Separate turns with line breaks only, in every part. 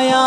মায়া।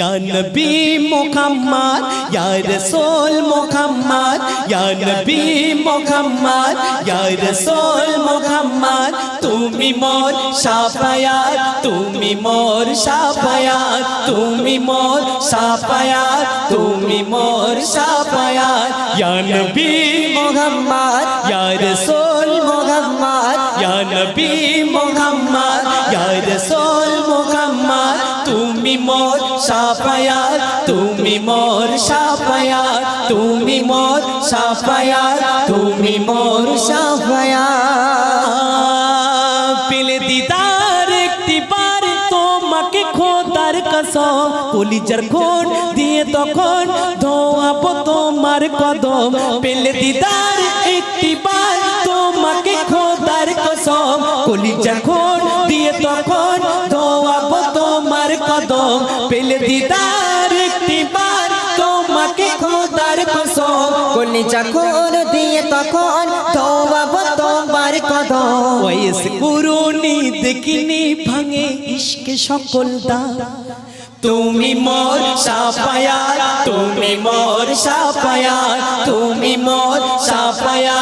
یا نبی محمد یا رسول محمد یا نبی محمد یا رسول محمد তুমি মোর সাফায়াত, তুমি মোর সাফায়াত, তুমি মোর সাফায়াত, তুমি মোর সাফায়াত। ইয়া নবী মুহাম্মদ, ইয়া রাসূল ইয়া নবী মোহাম্মদ, ইয়া রাসূল মোহাম্মদ, তুমি মোর সাফায়াত, তুমি মোর সাফায়াত, তুমি মোর সাফায়াত, তুমি মোর সাফায়াত। পেলে দিদার একটি বার তোমাকে খোদার কসম, কলিজার খোঁজ দিয়ে তখন ধোয়াবো তোমার কদম। পেলে দিদার একটি বার তোমাকে খোদার কসম কলিজার খোঁজ দিয়ে তখন ধোয়াবো তোমার কদম। পেলে দিদার একটি বার তোমাকে খোদার কসম
কলিজা খোর দিয়ে তখন ধোবাব তোমার কদম।
ওয়েস পুরনি দেখিনি ভাঙে ইশকে সকল দা তুমি মোর সাফায়া তুমি মোর সাফায়া তুমি মোর সাফায়া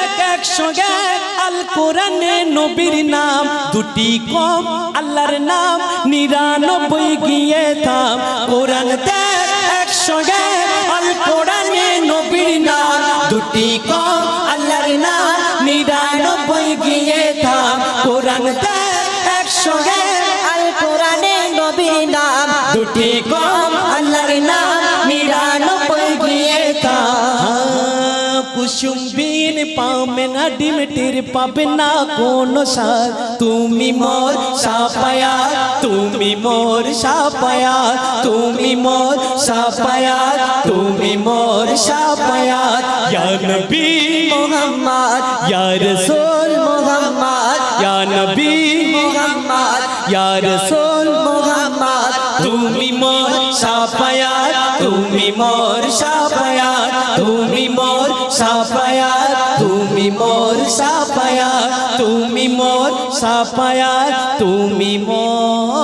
একশো এক আল কোরআনে নবীর নাম, দুটি কম আল্লাহর নাম, নিরানব্বই গিয়ে থাম। কোরআন দেখ একশো এক আল কোরআনে নবীর নাম, দুটি কম আল্লাহর নাম, নিরানব্বই গিয়ে থাম। কোরআন দেখ একশো এক
আল কোরআনে নবীর নাম,
দুটি কম আল্লাহর নাম, নিরানব্বই গিয়ে কুসুম বিন পাবে না ডিম টের পাবে না কোন সার। তুমি মোর সাপায়া তুমি মোর সাপায়া তুমি মোর সাপায়া তুমি মোর সাপায়া ইয়া নবী
মোহাম্মদ,
ইয়া রাসূল
মোহাম্মদ,
ইয়া নবী
মোহাম্মদ,
ইয়া তুমি মোর সাফায়াত তুমি মোর সাফায়াত সাফায়াত পায়া তুমি মোর